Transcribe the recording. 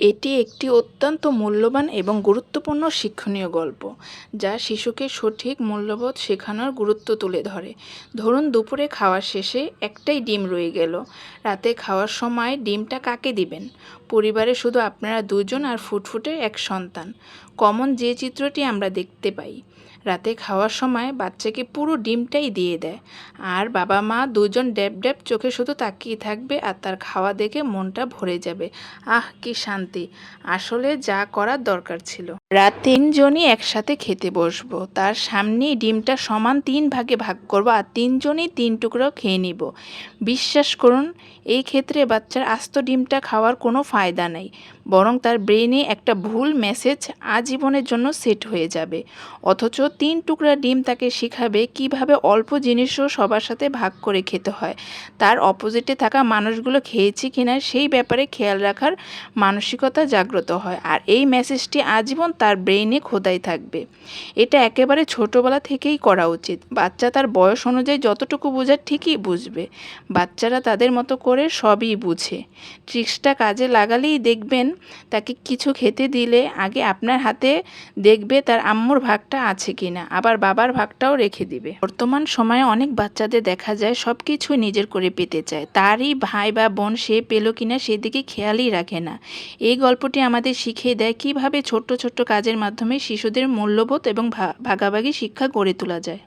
এটি একটি অত্যন্ত মূল্যবান এবং গুরুত্বপূর্ণ শিক্ষণীয় গল্প, যা শিশুকে সঠিক মূল্যবোধ শেখানোর গুরুত্ব তুলে ধরে। ধরুন, দুপুরে খাওয়া শেষে একটাই ডিম রয়ে গেল। রাতে খাওয়ার সময় ডিমটা কাকে দিবেন? পরিবারে শুধু আপনারা দুজন আর ফুটফুটে এক সন্তান। কমন যে চিত্রটি আমরা দেখতে পাই রাতে খাওয়ার সময় বাচ্চাকে পুরো ডিমটাই দিয়ে দেয়। আর বাবা মা দুজন ড্যাব ড্যাব চোখে শুধু তাকিয়ে থাকবে আর তার খাওয়া দেখে মনটা ভরে যাবে। আহ, কি শান্তি। আসলে যা করার দরকার ছিল। রাত তিনজনই একসাথে খেতে বসবো। তার সামনেই ডিমটা সমান তিন ভাগে ভাগ করব আর তিনজনই তিন টুকরো খেয়ে নিব। বিশ্বাস করুন, এই ক্ষেত্রে বাচ্চার আস্ত ডিমটা খাওয়ার কোনো ফায়দা নেই। বরং তার ব্রেনে একটা ভুল মেসেজ আজীবনের জন্য সেট হয়ে যাবে। অথচ তিন টুকরা ডিম তাকে শেখাবে কীভাবে অল্প জিনিসও সবার সাথে ভাগ করে খেতে হয়। তার অপোজিটে থাকা মানুষগুলো খেয়েছে কিনা সেই ব্যাপারে খেয়াল রাখার মানসিকতা জাগ্রত হয় আর এই মেসেজটি আজীবন তার ব্রেইনে খোদাই থাকবে। এটা একেবারে ছোটোবেলা থেকেই করা উচিত। বাচ্চা তার বয়স অনুযায়ী যতটুকু বোঝার ঠিকই বুঝবে। বাচ্চারা তাদের মতো করে সবই বুঝে। ট্রিক্সটা কাজে লাগালেই দেখবেন তাকে কিছু খেতে দিলে আগে আপনার হাতে দেখবে তার আম্মুর ভাগটা আছে কি না আবার বাবার ভাগটাও রেখে দিবে। বর্তমান সময়ে অনেক বাচ্চাদের দেখা যায় সব কিছু নিজের করে পেতে চায়। তারই ভাই বা বোন সে পেল কিনা সেদিকে খেয়ালই রাখে না। এই গল্পটি আমাদের শিখিয়ে দেয় কীভাবে ছোট্ট ছোট্ট কাজের মাধ্যমে শিশুদের মূল্যবোধ এবং ভাগাভাগি শিক্ষা গড়ে তোলা যায়।